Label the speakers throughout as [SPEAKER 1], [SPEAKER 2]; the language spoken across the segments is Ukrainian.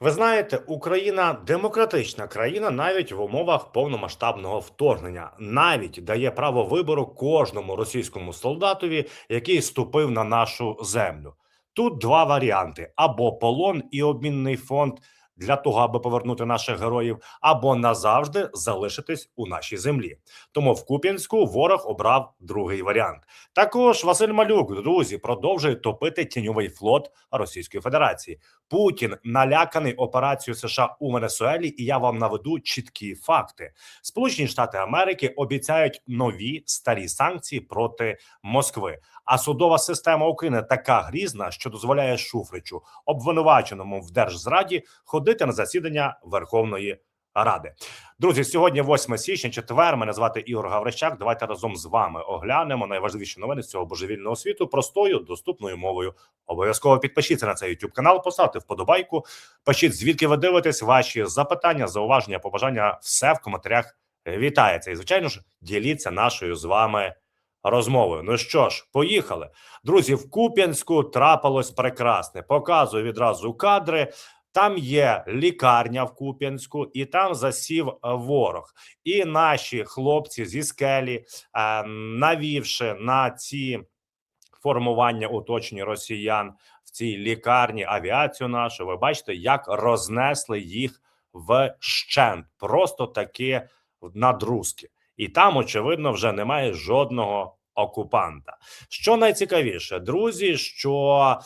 [SPEAKER 1] Ви знаєте, Україна демократична країна навіть в умовах повномасштабного вторгнення, навіть дає право вибору кожному російському солдатові, який ступив на нашу землю. Тут два варіанти: або полон і обмінний фонд для того, аби повернути наших героїв, або назавжди залишитись у нашій землі. Тому в Куп'янську ворог обрав другий варіант. Також Василь Малюк, друзі, продовжує топити тіньовий флот Російської Федерації. Путін наляканий операцією США у Венесуелі, і я вам наведу чіткі факти. Сполучені Штати Америки обіцяють нові старі санкції проти Москви. А судова система України така грізна, що дозволяє Шуфричу, обвинуваченому в держзраді, ходити на засідання Верховної Ради. Друзі, сьогодні 8 січня, четвер. Мене звати Ігор Гаврищак. Давайте разом з вами оглянемо найважливіші новини з цього божевільного світу простою доступною мовою. Обов'язково підпишіться на цей YouTube канал, поставте вподобайку. Пишіть, звідки ви дивитесь ваші запитання, зауваження, побажання. Все в коментарях вітається. І звичайно ж, діліться нашою з вами розмовою. Ну що ж, поїхали, друзі. В Куп'янську трапилось прекрасне. Показую відразу кадри. Там є лікарня в Куп'янську, і там засів е, ворог. І наші хлопці зі скелі, е, навівши на ці формування оточення росіян в цій лікарні авіацію нашу, ви бачите, як рознесли їх в щент, просто таки надрузки. І там, очевидно, вже немає жодного окупанта. Що найцікавіше, друзі, що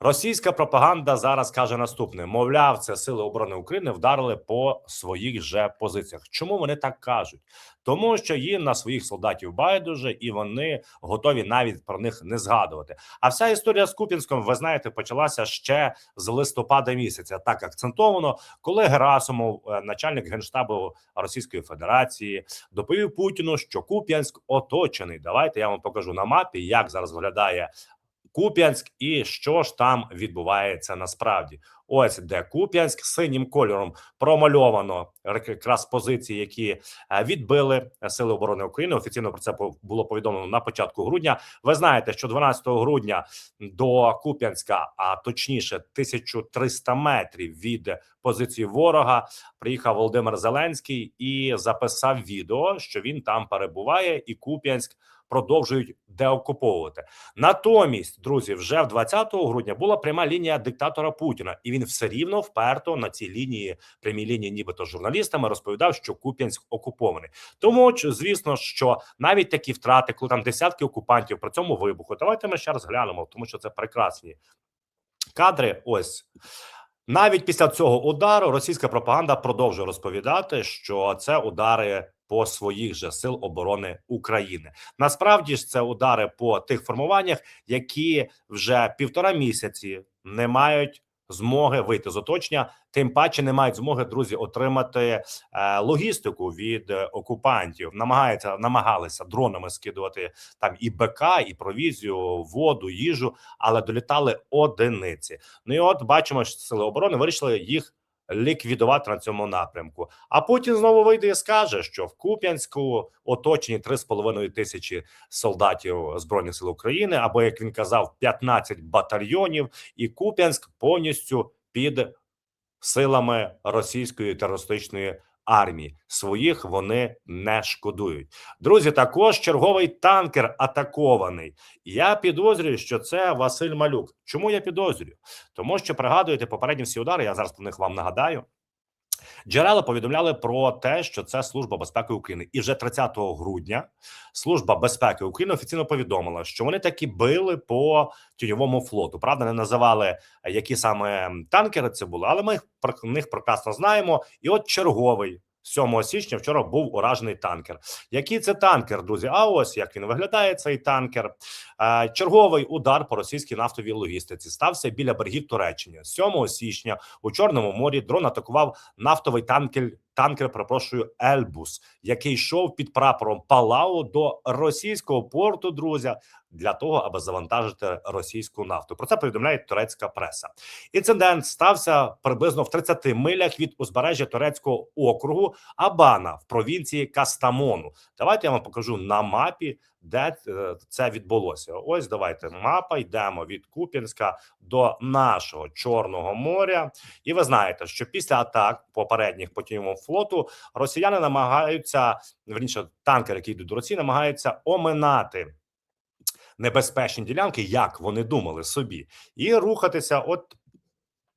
[SPEAKER 1] Російська пропаганда зараз каже наступне: мовляв, це сили оборони України вдарили по своїх же позиціях. Чому вони так кажуть? Тому що їм на своїх солдатів байдуже, і вони готові навіть про них не згадувати. А вся історія з Купінськом, ви знаєте, почалася ще з листопада місяця. Так акцентовано, коли Герасимов, е, начальник генштабу Російської Федерації, доповів Путіну, що Куп'янськ оточений. Давайте я вам покажу на мапі, як зараз виглядає Куп'янськ і що ж там відбувається насправді. Ось де Куп'янськ синім кольором промальовано якраз позиції, які е, відбили Сили оборони України. Офіційно про це було повідомлено на початку грудня. Ви знаєте, що 12 грудня до Куп'янська, а точніше 1300 метрів від позиції ворога, приїхав Володимир Зеленський і записав відео, що він там перебуває, і Куп'янськ продовжують деокуповувати. Натомість, друзі, вже в 20 грудня була пряма лінія диктатора Путіна, і він все рівно вперто на цій лінії, прямій лінії, нібито журналістами, розповідав, що Куп'янськ окупований. Тому звісно, що навіть такі втрати, коли там десятки окупантів при цьому вибуху, давайте ми ще раз глянемо, тому що це прекрасні кадри. Ось. Навіть після цього удару російська пропаганда продовжує розповідати, що це удари по своїх же сил оборони України. Насправді ж це удари по тих формуваннях, які вже півтора місяці не мають. Змоги вийти з оточення, тим паче не мають змоги друзі отримати е, логістику від е, окупантів. Намагаються намагалися дронами скидувати там і БК, і провізію, воду, їжу, але долітали одиниці. Ну і от бачимо, що сили оборони вирішили їх ліквідувати на цьому напрямку. А Путін знову вийде і скаже, що в Куп'янську оточені 3,5 тисячі солдатів збройних сил України, або як він казав, 15 батальйонів, і Куп'янськ повністю під силами російської терористичної армії. Своїх вони не шкодують. Друзі, також черговий танкер атакований. Я підозрюю, що це Василь Малюк. Чому я підозрюю? Тому що пригадуєте попередні всі удари. Я зараз про них вам нагадаю. Джерела повідомляли про те, що це служба безпеки України, і вже 30 грудня служба безпеки України офіційно повідомила, що вони таки били по тіньовому флоту. Правда, не називали які саме танкери це були, але ми про них прекрасно знаємо. І от черговий 7 січня вчора був уражений танкер. Який це танкер, друзі? А ось як він виглядає цей танкер. Е, черговий удар по російській нафтовій логістиці стався біля берегів Туреччини. 7 січня у Чорному морі дрон атакував нафтовий танкер. Танкер, перепрошую, Ельбус, який йшов під прапором Палау до російського порту, друзі, для того, аби завантажити російську нафту. Про це повідомляє турецька преса. Інцидент стався приблизно в 30 милях від узбережжя турецького округу Абана в провінції Кастамону. Давайте я вам покажу на мапі де е, це відбулося. Ось давайте мапа. Йдемо від Куп'янська до нашого Чорного моря. І ви знаєте, що після атак попередніх по тіньовому флоту росіяни намагаються верніше танкери, які йдуть до Росії, намагаються оминати небезпечні ділянки, як вони думали собі, і рухатися от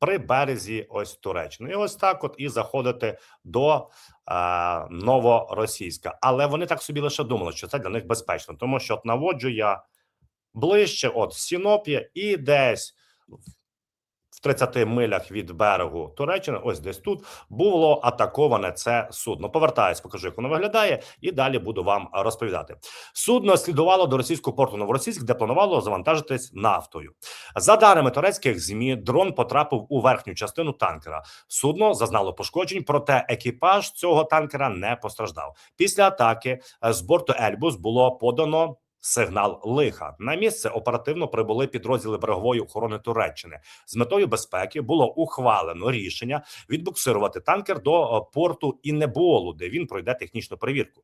[SPEAKER 1] при березі ось Туреччини. І ось так, от і заходити до е, новоросійська. Але вони так собі лише думали, що це для них безпечно, тому що от наводжу я ближче, от Сіноп'я, і десь 30 милях від берегу Туреччини, ось десь тут було атаковане це судно. Повертаюсь, покажу, як воно виглядає, і далі буду вам розповідати. Судно слідувало до російського порту Новоросійськ, де планувало завантажитись нафтою. За даними турецьких змі, дрон потрапив у верхню частину танкера. Судно зазнало пошкоджень, проте екіпаж цього танкера не постраждав. Після атаки з борту Ельбус було подано. Сигнал лиха на місце оперативно прибули підрозділи берегової охорони Туреччини. З метою безпеки було ухвалено рішення відбуксирувати танкер до е, порту Інеболу, де він пройде технічну перевірку.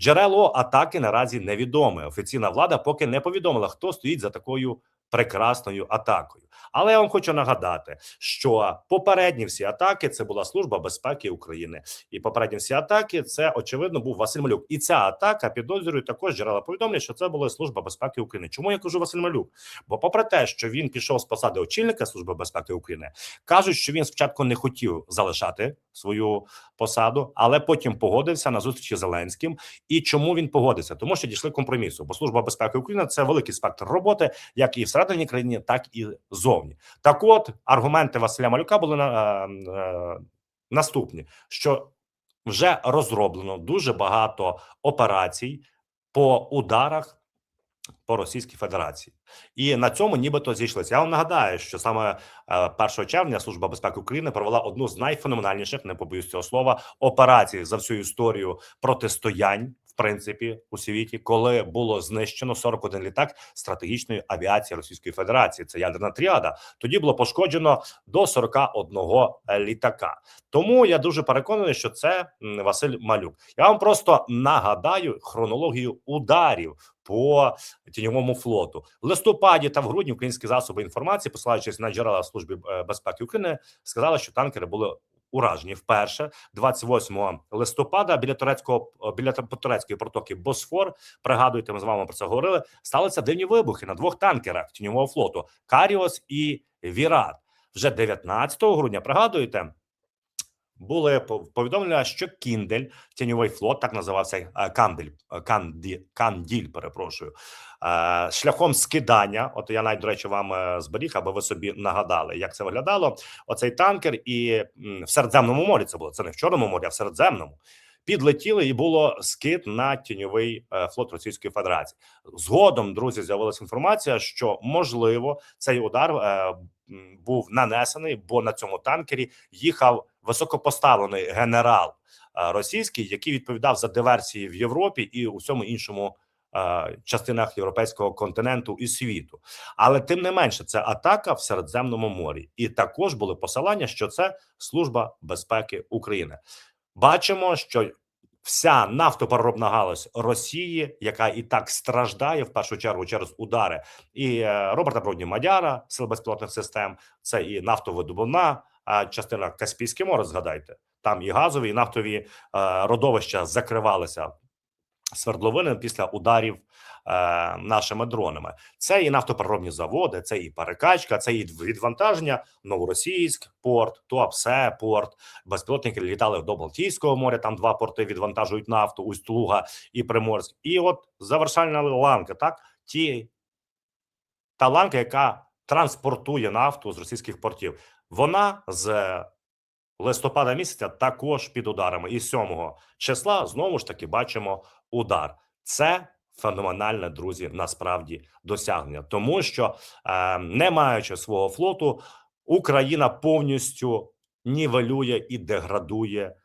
[SPEAKER 1] Джерело атаки наразі невідоме. Офіційна влада поки не повідомила, хто стоїть за такою прекрасною атакою. Але я вам хочу нагадати, що попередні всі атаки це була служба безпеки України, і попередні всі атаки це очевидно був Василь Малюк. І ця атака підозрюю також джерела повідомлять, що це була служба безпеки України. Чому я кажу Василь Малюк? Бо, попри те, що він пішов з посади очільника служби безпеки України, кажуть, що він спочатку не хотів залишати свою посаду, але потім погодився на зустрічі з Зеленським. І чому він погодився? Тому що дійшли компромісу. Бо служба безпеки України це великий спектр роботи, як і всередині країни, так і зовні. Так, от аргументи Василя Малюка були на, е, е, наступні: що вже розроблено дуже багато операцій по ударах. По Російській Федерації, і на цьому нібито зійшлися. Я вам нагадаю, що саме е, 1 червня Служба безпеки України провела одну з найфеноменальніших, не побоюсь цього слова, операцій за всю історію протистоянь, принципі, у світі, коли було знищено 41 літак стратегічної авіації Російської Федерації. Це ядерна тріада. Тоді було пошкоджено до 41 літака. Тому я дуже переконаний, що це Василь Малюк. Я вам просто нагадаю хронологію ударів по тіньовому флоту в листопаді та в грудні українські засоби інформації, посилаючись на джерела служби е, безпеки України, сказали, що танкери були уражені вперше 28 листопада біля турецького біля турецької протоки Босфор. Пригадуйте, ми з вами про це говорили. Сталися дивні вибухи на двох танкерах тіньового флоту Каріос і Вірат. Вже 19 грудня. Пригадуєте, були пов- повідомлення, що Кіндель, тіньовий флот, так називався Кандель, Канді, Канділь, перепрошую, е, шляхом скидання. От я навіть, до речі, вам е, зберіг, аби ви собі нагадали, як це виглядало. Оцей танкер, і в Середземному морі це було. Це не в Чорному морі, а в Середземному. Підлетіли і було скид на тіньовий е, флот Російської Федерації. Згодом, друзі, з'явилася інформація, що можливо цей удар був нанесений, бо на цьому танкері їхав високопоставлений генерал е, російський, який відповідав за диверсії в Європі і у всьому іншому е, частинах європейського континенту і світу. Але тим не менше, це атака в Середземному морі, і також були посилання, що це служба безпеки України. Бачимо, що вся нафтопереробна галузь Росії, яка і так страждає в першу чергу через удари, і е, Роберта Бродні Мадяра, сил безпілотних систем, це і нафтовидобувна а частина Каспійське море. Згадайте, там і газові, і нафтові е, родовища закривалися свердловини після ударів е, нашими дронами. Це і нафтопереробні заводи, це і перекачка, це і відвантаження. Новоросійськ порт, Туапсе порт. Безпілотники літали до Балтійського моря. Там два порти відвантажують нафту, Усть-Луга і Приморськ. І от завершальна ланка, так ті та ланка, яка транспортує нафту з російських портів. Вона з листопада місяця також під ударами. І 7 числа знову ж таки бачимо удар. Це феноменальне, друзі, насправді досягнення, тому що е, не маючи свого флоту, Україна повністю нівелює і деградує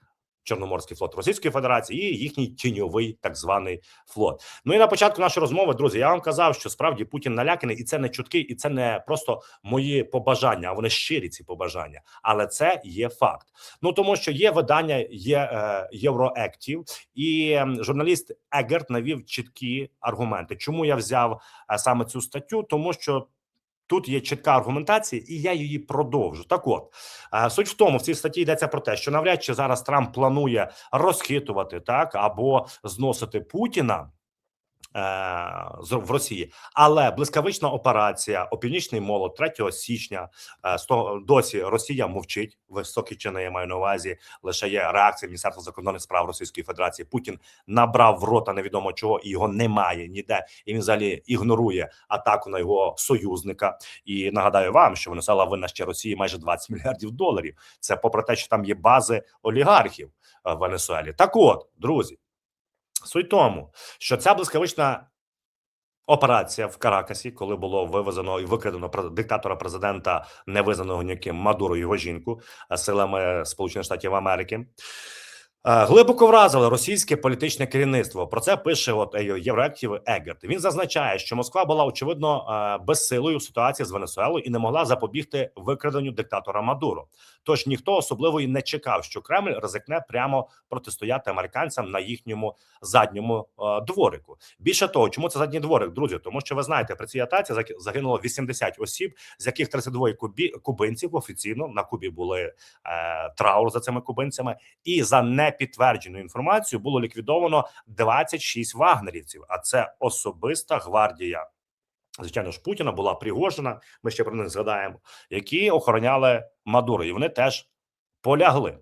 [SPEAKER 1] Чорноморський флот Російської Федерації і їхній тіньовий так званий флот. Ну і на початку нашої розмови, друзі, я вам казав, що справді Путін наляканий, і це не чутки, і це не просто мої побажання, а вони щирі ці побажання. Але це є факт. Ну тому що є видання, є е, Євроектів, і е, журналіст Егерт навів чіткі аргументи. Чому я взяв е, саме цю статтю? Тому що. Тут є чітка аргументація, і я її продовжу. Так, от е, суть в тому, в цій статті йдеться про те, що навряд чи зараз Трамп планує розхитувати так або зносити Путіна. Е, В Росії, але блискавична операція Опівнічний молот 3 січня. е, З того досі Росія мовчить. Високі чини я маю на увазі. Лише є реакція Міністерства закордонних справ Російської Федерації. Путін набрав в рота невідомо чого, і його немає ніде. І він взагалі ігнорує атаку на його союзника. І нагадаю вам, що Венесуела винна ще Росії майже 20 мільярдів доларів. Це попри те, що там є бази олігархів е, в Венесуелі. Так, от, друзі, суть тому, що ця блискавична. Операція в Каракасі, коли було вивезено і викрадено диктатора президента, невизнаного ніким Мадуро, його жінку е, силами Сполучених Штатів Америки. Е, Глибоко вразили російське політичне керівництво. Про це пише от е, Євроактів Егерт. Він зазначає, що Москва була очевидно безсилою в ситуації з Венесуелою і не могла запобігти викраденню диктатора Мадуро. Тож ніхто особливо і не чекав, що Кремль ризикне прямо протистояти американцям на їхньому задньому е, дворику. Більше того, чому це задній дворик, друзі? Тому що ви знаєте, при цій атаці загинуло 80 осіб, з яких 32 кубі кубинців офіційно на Кубі були е, траур за цими кубинцями, і за непідтверджену інформацію було ліквідовано 26 вагнерівців. А це особиста гвардія. Звичайно ж, Путіна була Пригожина. Ми ще про них згадаємо, які охороняли Мадуро, і вони теж полягли.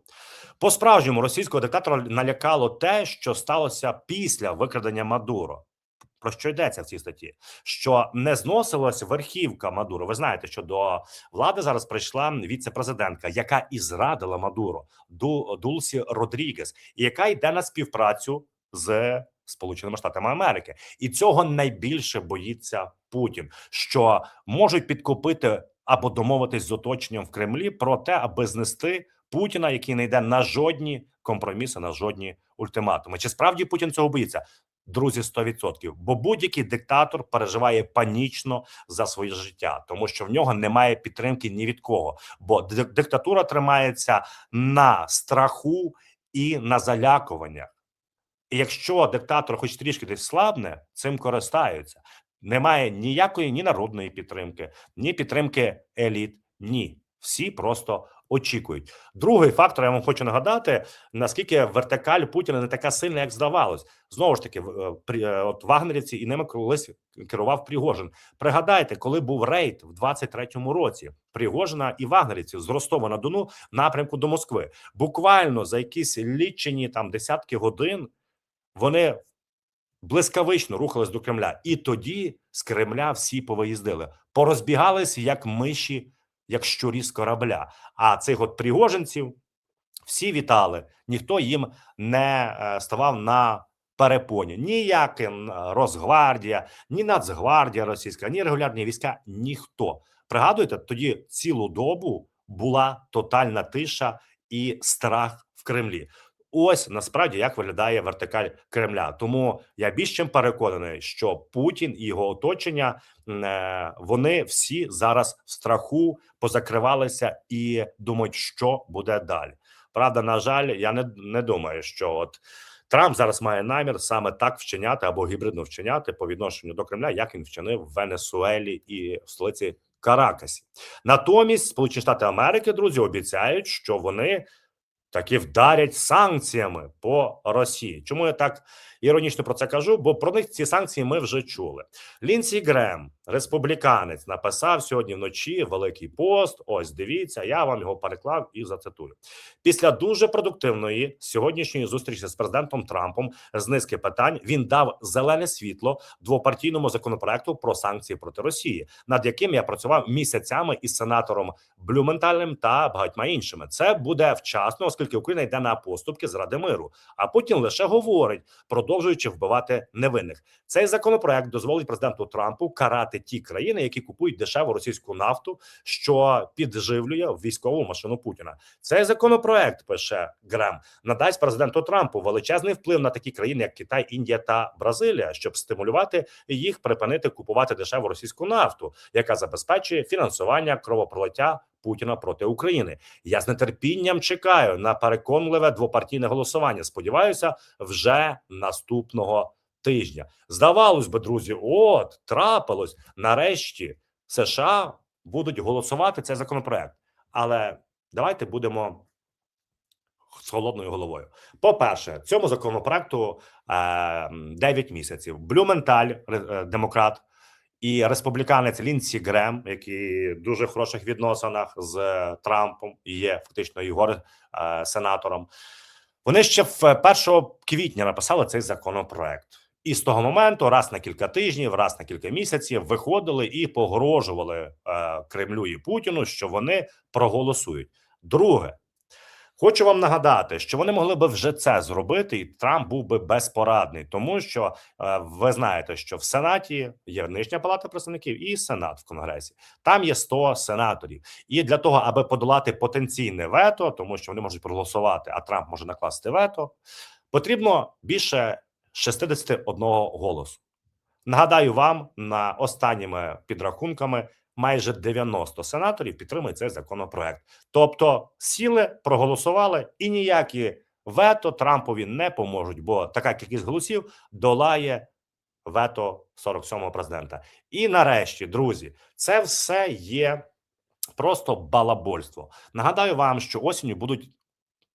[SPEAKER 1] По справжньому російського диктатора налякало те, що сталося після викрадення Мадуро. Про що йдеться в цій статті? Що не зносилась верхівка Мадуро. Ви знаєте, що до влади зараз прийшла віце-президентка, яка і зрадила Мадуро Ду, Дулсі Родрігес, і яка йде на співпрацю з Сполученими Штатами Америки, і цього найбільше боїться Путін, що можуть підкупити або домовитись з оточенням в Кремлі про те, аби знести Путіна, який не йде на жодні компроміси, на жодні ультиматуми. Чи справді Путін цього боїться? Друзі, 100%. Бо будь-який диктатор переживає панічно за своє життя, тому що в нього немає підтримки ні від кого. Бо диктатура тримається на страху і на залякуваннях. І якщо диктатор, хоч трішки десь слабне, цим користаються. Немає ніякої ні народної підтримки, ні підтримки еліт. Ні, всі просто очікують. Другий фактор, я вам хочу нагадати, наскільки вертикаль Путіна не така сильна, як здавалось. Знову ж таки, е, е, от вагнерівці і ними колись керував Пригожин. Пригадайте, коли був рейд в 23-му році Пригожина і вагнерівців з Ростова на Дону в напрямку до Москви. Буквально за якісь лічені там десятки годин вони блискавично рухались до Кремля, і тоді з Кремля всі повиїздили, порозбігались як миші, як щурі з корабля. А цих от пригожинців всі вітали, ніхто їм не е, ставав на перепоні. Ніяким е, Росгвардія, ні Нацгвардія російська, ні регулярні війська, ніхто. Пригадуєте, тоді цілу добу була тотальна тиша і страх в Кремлі. Ось насправді як виглядає вертикаль Кремля. Тому я більш чим переконаний, що Путін і його оточення е, вони всі зараз в страху позакривалися і думають, що буде далі. Правда, на жаль, я не, не думаю, що от Трамп зараз має намір саме так вчиняти або гібридно вчиняти по відношенню до Кремля, як він вчинив в Венесуелі і в столиці Каракасі. Натомість Сполучені Штати Америки, друзі, обіцяють, що вони таки вдарять санкціями по Росії. Чому я так іронічно про це кажу? Бо про них ці санкції ми вже чули. Лінсі Грем, республіканець, написав сьогодні вночі великий пост. Ось дивіться, я вам його переклав і зацитую. Після дуже продуктивної сьогоднішньої зустрічі з президентом Трампом з низки питань він дав зелене світло двопартійному законопроекту про санкції проти Росії, над яким я працював місяцями із сенатором Блюменталем та багатьма іншими. Це буде вчасно, оскільки Україна йде на поступки з Ради миру. А Путін лише говорить про продовжуючи вбивати невинних. Цей законопроект дозволить президенту Трампу карати ті країни, які купують дешеву російську нафту, що підживлює військову машину Путіна. Цей законопроект пише Грем, надасть президенту Трампу величезний вплив на такі країни, як Китай, Індія та Бразилія, щоб стимулювати їх припинити купувати дешеву російську нафту, яка забезпечує фінансування кровопролиття Путіна проти України. Я з нетерпінням чекаю на переконливе двопартійне голосування. Сподіваюся, вже наступного тижня. Здавалось би, друзі, от трапилось нарешті. США будуть голосувати цей законопроект, але давайте будемо з холодною головою. По-перше, цьому законопроекту е, 9 місяців. Блюменталь, е, демократ, і республіканець Лінсі Грем, який в дуже хороших відносинах з Трампом і є фактично його е, сенатором. Вони ще в 1 квітня написали цей законопроект. І з того моменту, раз на кілька тижнів, раз на кілька місяців, виходили і погрожували е, Кремлю і Путіну, що вони проголосують. Друге, хочу вам нагадати, що вони могли би вже це зробити, і Трамп був би безпорадний, тому що е, ви знаєте, що в Сенаті є нижня палата представників і Сенат в Конгресі. Там є 100 сенаторів. І для того, аби подолати потенційне вето, тому що вони можуть проголосувати, а Трамп може накласти вето, потрібно більше 61 голосу. Нагадаю вам, на останніми підрахунками майже 90 сенаторів підтримують цей законопроект. Тобто сіли, проголосували, і ніякі вето Трампові не поможуть, бо така кількість голосів долає вето 47-го президента. І нарешті, друзі, це все є просто балабольство. Нагадаю вам, що осінню будуть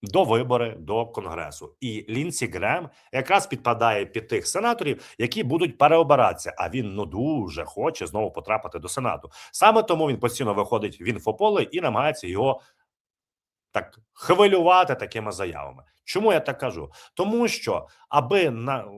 [SPEAKER 1] до вибори до конгресу, і Лінсі Грем якраз підпадає під тих сенаторів, які будуть переобиратися. А він ну дуже хоче знову потрапити до сенату. Саме тому він постійно виходить в інфополе і намагається його так хвилювати такими заявами. Чому я так кажу? Тому що аби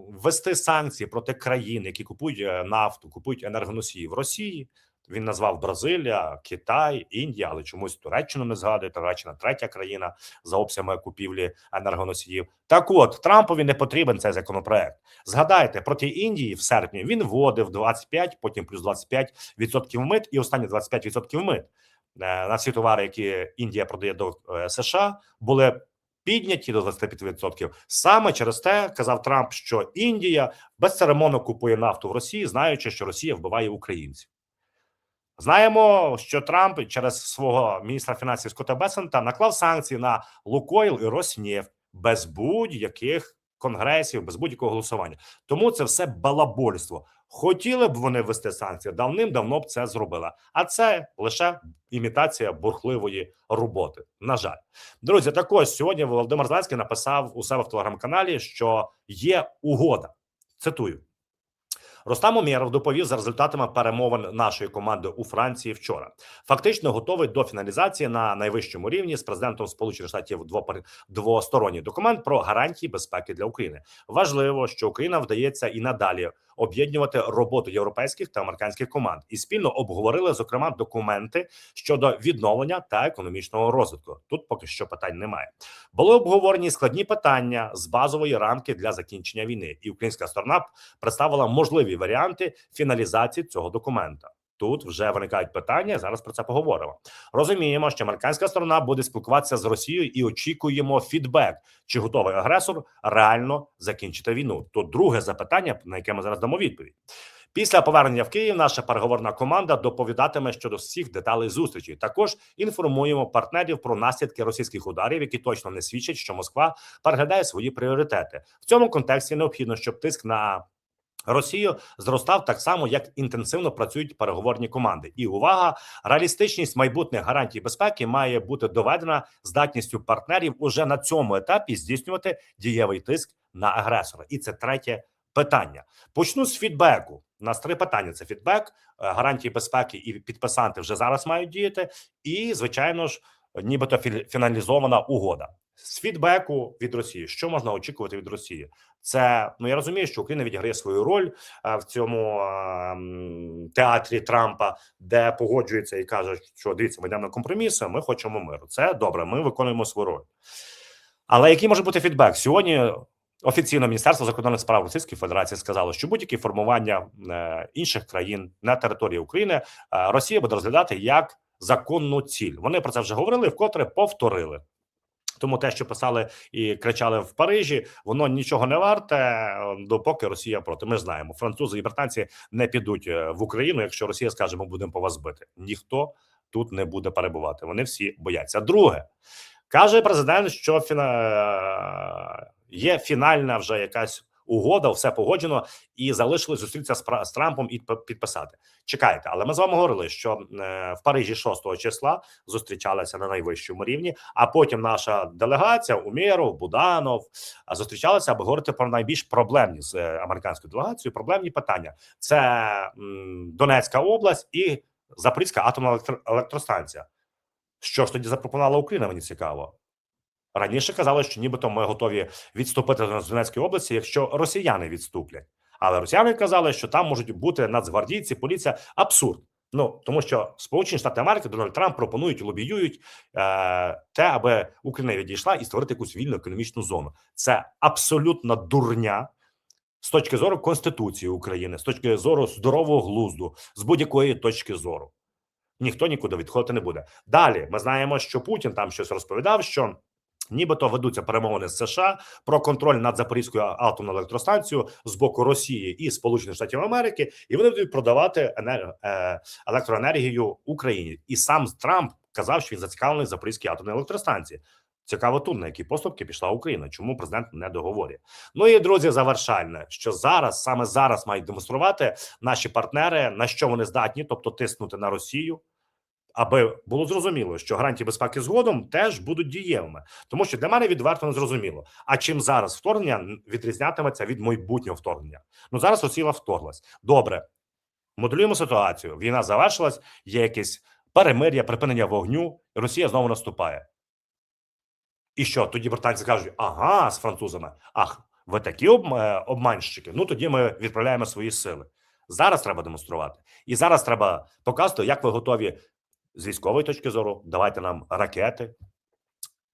[SPEAKER 1] ввести санкції проти країн, які купують е, нафту, купують енергоносії в Росії. Він назвав Бразилія, Китай, Індія, але чомусь Туреччину не згадує. Туреччина третя країна за обсягами купівлі енергоносіїв. Так, от Трампові не потрібен цей законопроект. Згадайте проти Індії в серпні він вводив 25, потім плюс 25% мит, і останні 25% мит е, на всі товари, які Індія продає до е, США, були підняті до 25%. Саме через те казав Трамп, що Індія безцеремонно купує нафту в Росії, знаючи, що Росія вбиває українців. Знаємо, що Трамп через свого міністра фінансів Скотта Бесента наклав санкції на Лукойл і Роснефть без будь-яких конгресів, без будь-якого голосування. Тому це все балабольство. Хотіли б вони ввести санкції, давним-давно б це зробили. А це лише імітація бурхливої роботи. На жаль, друзі. Також сьогодні Володимир Зеленський написав у себе в телеграм-каналі, що є угода. Цитую. Рустам Умєров доповів за результатами перемовин нашої команди у Франції вчора. Фактично готовий до фіналізації на найвищому рівні з президентом Сполучених Штатів двосторонній документ про гарантії безпеки для України. Важливо, що Україна вдається і надалі об'єднувати роботу європейських та американських команд і спільно обговорили зокрема документи щодо відновлення та економічного розвитку. Тут поки що питань немає. Були обговорені складні питання з базової рамки для закінчення війни, і українська сторона представила можливі варіанти фіналізації цього документа. Тут вже виникають питання. Зараз про це поговоримо. Розуміємо, що американська сторона буде спілкуватися з Росією і очікуємо фідбек, чи готовий агресор реально закінчити війну. То друге запитання, на яке ми зараз дамо відповідь. Після повернення в Київ наша переговорна команда доповідатиме щодо всіх деталей зустрічі. Також інформуємо партнерів про наслідки російських ударів, які точно не свідчать, що Москва переглядає свої пріоритети. В цьому контексті необхідно, щоб тиск на Росію зростав так само, як інтенсивно працюють переговорні команди. І увага, реалістичність майбутніх гарантій безпеки має бути доведена здатністю партнерів уже на цьому етапі здійснювати дієвий тиск на агресора. І це третє питання. Почну з фідбеку. У нас три питання: це фідбек, е, гарантії безпеки і підписанти вже зараз мають діяти. І звичайно ж, нібито фі- фіналізована угода. З фідбеку від Росії, що можна очікувати від Росії? Це ну я розумію, що Україна відіграє свою роль в цьому театрі Трампа, де погоджується і каже, що дивіться, ми йдемо на компроміси. Ми хочемо миру. Це добре. Ми виконуємо свою роль. Але який може бути фідбек? Сьогодні Офіційно Міністерство закордонних справ Російської Федерації сказало, що будь-які формування е, інших країн на території України е, Росія буде розглядати як законну ціль. Вони про це вже говорили, вкотре повторили. Тому те, що писали і кричали в Парижі, воно нічого не варте, е, допоки Росія проти. Ми знаємо, французи і британці не підуть е, в Україну, якщо Росія скаже, ми будемо по вас бити. Ніхто тут не буде перебувати. Вони всі бояться. Друге каже президент, що фіна... е, є фінальна вже якась угода, все погоджено, і залишилось зустрітися з, Трампом і підписати. Чекайте, але ми з вами говорили, що е, в Парижі 6 числа зустрічалися на найвищому рівні. А потім наша делегація Умєров, Буданов а, зустрічалися, аби говорити про найбільш проблемні з е, американською делегацією. Проблемні питання це Донецька область і Запорізька атомна електро- електростанція. Що ж тоді запропонувала Україна? Мені цікаво. Раніше казали, що нібито ми готові відступити з Донецької області, якщо росіяни відступлять. Але росіяни казали, що там можуть бути нацгвардійці, поліція. Абсурд. Ну тому що Сполучені Штати Америки Дональд Трамп пропонують лобіюють е, те, аби Україна відійшла і створити якусь вільну економічну зону. Це абсолютна дурня з точки зору Конституції України, з точки зору здорового глузду, з будь-якої точки зору. Ніхто нікуди відходити не буде. Далі ми знаємо, що Путін там щось розповідав, що нібито ведуться перемовини з США про контроль над Запорізькою атомною електростанцією з боку Росії і Сполучених Штатів Америки, і вони будуть продавати е, електроенергію Україні. І сам Трамп казав, що він зацікавлений в Запорізькій атомній електростанції. Цікаво тут на які поступки пішла Україна. Чому президент не договорює? Ну і друзі, завершальне, що зараз саме зараз мають демонструвати наші партнери, на що вони здатні, тобто тиснути на Росію, аби було зрозуміло, що гарантії безпеки згодом теж будуть дієвими, тому що для мене відверто не зрозуміло. А чим зараз вторгнення відрізнятиметься від майбутнього вторгнення? Ну зараз Росія вторглась. Добре, моделюємо ситуацію. Війна завершилась, є якесь перемир'я, припинення вогню. Росія знову наступає. І що тоді британці кажуть: ага, з французами. Ах, ви такі е, обманщики. Ну тоді ми відправляємо свої сили. Зараз треба демонструвати, і зараз треба показувати, як ви готові з військової точки зору. Давайте нам ракети.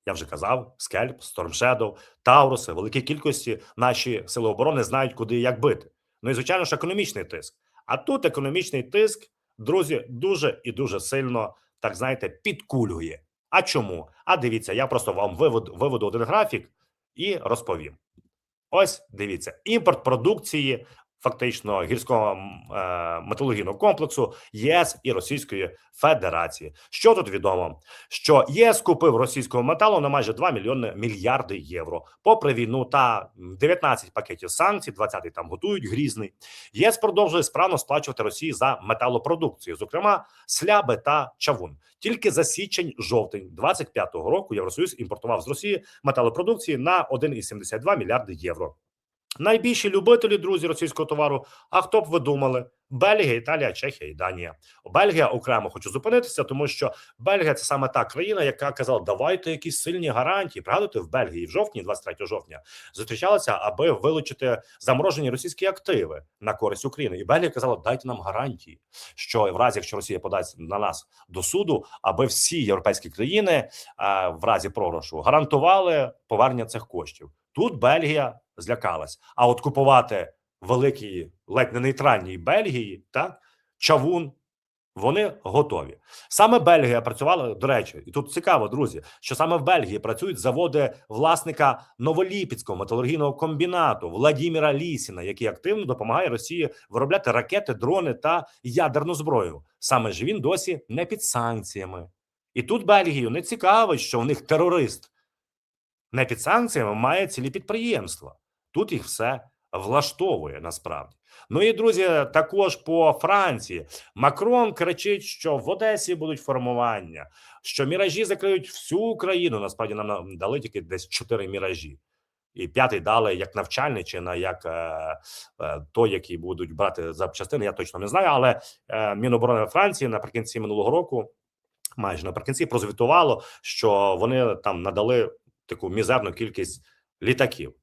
[SPEAKER 1] Я вже казав: Скельп, Стормшедов, Тауруси, великій кількості наші сили оборони знають, куди і як бити. Ну і звичайно ж, економічний тиск. А тут економічний тиск, друзі, дуже і дуже сильно, так знаєте, підкулює. А чому? А дивіться, я просто вам виведу, виведу один графік і розповім. Ось дивіться: імпорт продукції, фактично гірського е, металургійного комплексу ЄС і Російської Федерації. Що тут відомо? Що ЄС купив російського металу на майже 2 мільйони мільярди євро. Попри війну та м, 19 пакетів санкцій, 20-й там готують грізний. ЄС продовжує справно сплачувати Росії за металопродукцію, зокрема сляби та чавун. Тільки за січень-жовтень 25-го року Євросоюз імпортував з Росії металопродукції на 1,72 мільярди євро. Найбільші любителі друзі російського товару. А хто б ви думали? Бельгія, Італія, Чехія і Данія. Бельгія окремо хочу зупинитися, тому що Бельгія це саме та країна, яка казала, давайте якісь сильні гарантії. Пригадуєте, в Бельгії в жовтні, 23 жовтня, зустрічалися, аби вилучити заморожені російські активи на користь України. І Бельгія казала, дайте нам гарантії, що в разі, якщо Росія подасть на нас до суду, аби всі європейські країни в разі програшу гарантували повернення цих коштів. Тут Бельгія злякалась. А от купувати великій, ледь не нейтральній Бельгії, так чавун. Вони готові. Саме Бельгія працювала до речі, і тут цікаво, друзі, що саме в Бельгії працюють заводи власника Новоліпецького металургійного комбінату Владіміра Лісіна, який активно допомагає Росії виробляти ракети, дрони та ядерну зброю. Саме ж він досі не під санкціями. І тут Бельгію не цікавить, що у них терорист не під санкціями має цілі підприємства. Тут їх все влаштовує насправді. Ну і друзі, також по Франції Макрон кричить, що в Одесі будуть формування, що міражі закриють всю Україну. Насправді нам дали тільки десь чотири міражі. І п'ятий дали як навчальний чи на як е, е, той, який будуть брати запчастини. Я точно не знаю. Але е, Міноборони Франції наприкінці минулого року, майже наприкінці, прозвітувало, що вони там надали таку мізерну кількість літаків.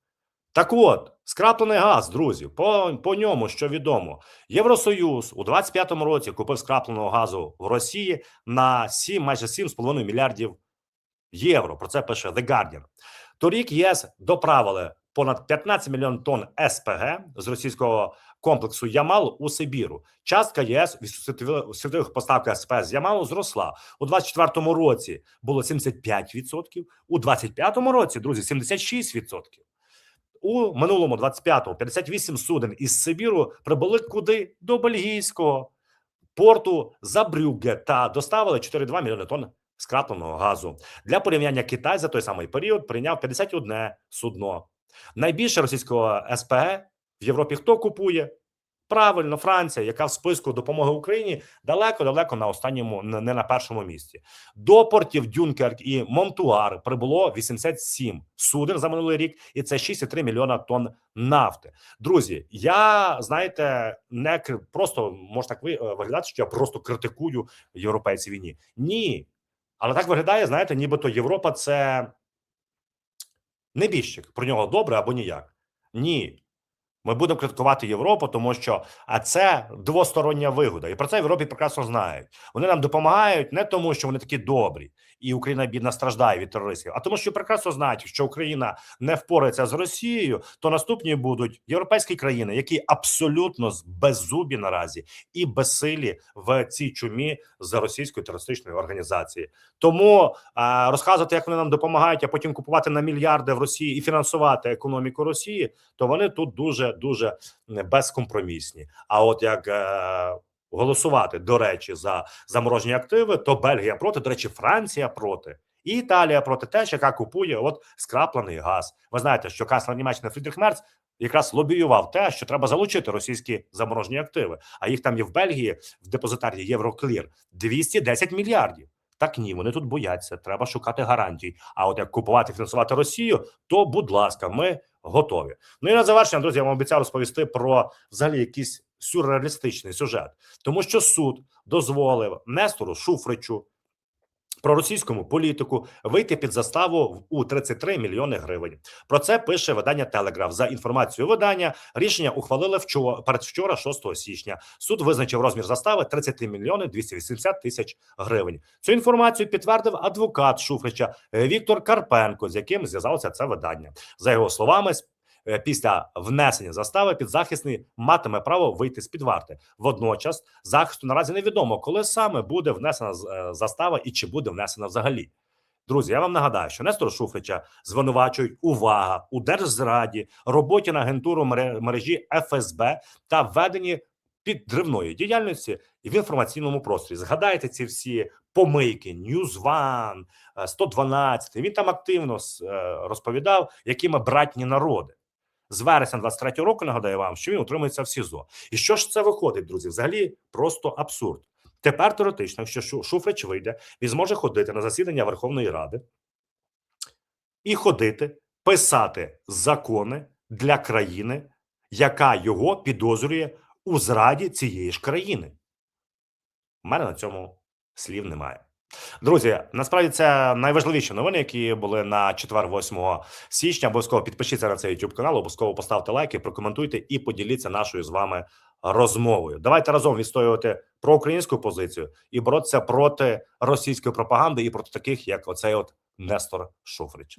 [SPEAKER 1] Так от, скраплений газ, друзі, по, по ньому, що відомо, Євросоюз у 25-му році купив скрапленого газу в Росії на 7, майже 7,5 мільярдів євро. Про це пише The Guardian. Торік ЄС доправили понад 15 мільйонів тонн СПГ з російського комплексу Ямал у Сибіру. Частка ЄС від світових- поставок СПГ з Ямалу зросла у 24-му році. Було 75%, у 25-му році, друзі, 76%. У минулому 25-му 58 суден із Сибіру прибули куди до бельгійського порту Забрюге та доставили 4,2 мільйони тонн скрапленого газу. Для порівняння Китай за той самий період прийняв 51 судно. Найбільше російського СПГ в Європі хто купує? Правильно, Франція, яка в списку допомоги Україні далеко-далеко на останньому, не на першому місці. До портів Дюнкерк і Монтуар прибуло 87 суден за минулий рік, і це 6,3 мільйона тонн нафти. Друзі, я знаєте, не просто може так е, виглядати, що я просто критикую європейців війні. Ні, але так виглядає, знаєте, нібито Європа це небіжчик. Про нього добре або ніяк. Ні. Ми будемо критикувати Європу, тому що а це двостороння вигода, і про це в Європі прекрасно знають. Вони нам допомагають не тому, що вони такі добрі, і Україна бідна страждає від терористів, а тому, що прекрасно знають, що Україна не впорається з Росією, то наступні будуть європейські країни, які абсолютно беззубі наразі і безсилі в цій чумі з російської терористичної організації. Тому а, розказувати, як вони нам допомагають, а потім купувати на мільярди в Росії і фінансувати економіку Росії, то вони тут дуже дуже безкомпромісні. А от як е, голосувати до речі за заморожені активи, то Бельгія проти, до речі, Франція проти. І Італія проти теж, яка купує от скраплений газ. Ви знаєте, що канцлер Німеччини Фрідріх Мерц якраз лобіював те, що треба залучити російські заморожені активи. А їх там є в Бельгії в депозитарії Євроклір 210 мільярдів. Так ні, вони тут бояться. Треба шукати гарантій. А от як купувати фінансувати Росію, то будь ласка, ми готові. Ну і на завершення, друзі, я вам обіцяв розповісти про взагалі якийсь сюрреалістичний сюжет, тому що суд дозволив Нестору Шуфричу. Проросійському політику вийти під заставу у 33 мільйони гривень. Про це пише видання Телеграф. За інформацією видання, рішення ухвалили вчора, передвчора, 6 січня. Суд визначив розмір застави 33 мільйони 280 тисяч гривень. Цю інформацію підтвердив адвокат Шуфрича е, Віктор Карпенко, з яким зв'язалося це видання. За його словами, після внесення застави підзахисний матиме право вийти з під варти. Водночас захисту наразі невідомо, коли саме буде внесена е, застава і чи буде внесена взагалі. Друзі, я вам нагадаю, що Нестора Шуфрича звинувачують увага у держзраді, роботі на агентуру мережі ФСБ та введенні підривної діяльності в інформаційному просторі. Згадайте ці всі помийки, One, е, 112. Він там активно е, розповідав, які ми братні народи. З вересня 23 року нагадаю вам, що він утримується в СІЗО. І що ж це виходить, друзі? Взагалі просто абсурд. Тепер теоретично, якщо Шу- Шуфрич вийде, він зможе ходити на засідання Верховної Ради і ходити, писати закони для країни, яка його підозрює у зраді цієї ж країни. У мене на цьому слів немає. Друзі, насправді це найважливіші новини, які були на четвер, 8 січня. Обов'язково підпишіться на цей YouTube канал, обов'язково поставте лайки, прокоментуйте і поділіться нашою з вами розмовою. Давайте разом відстоювати проукраїнську позицію і боротися проти російської пропаганди і проти таких, як оцей от Нестор Шуфрич.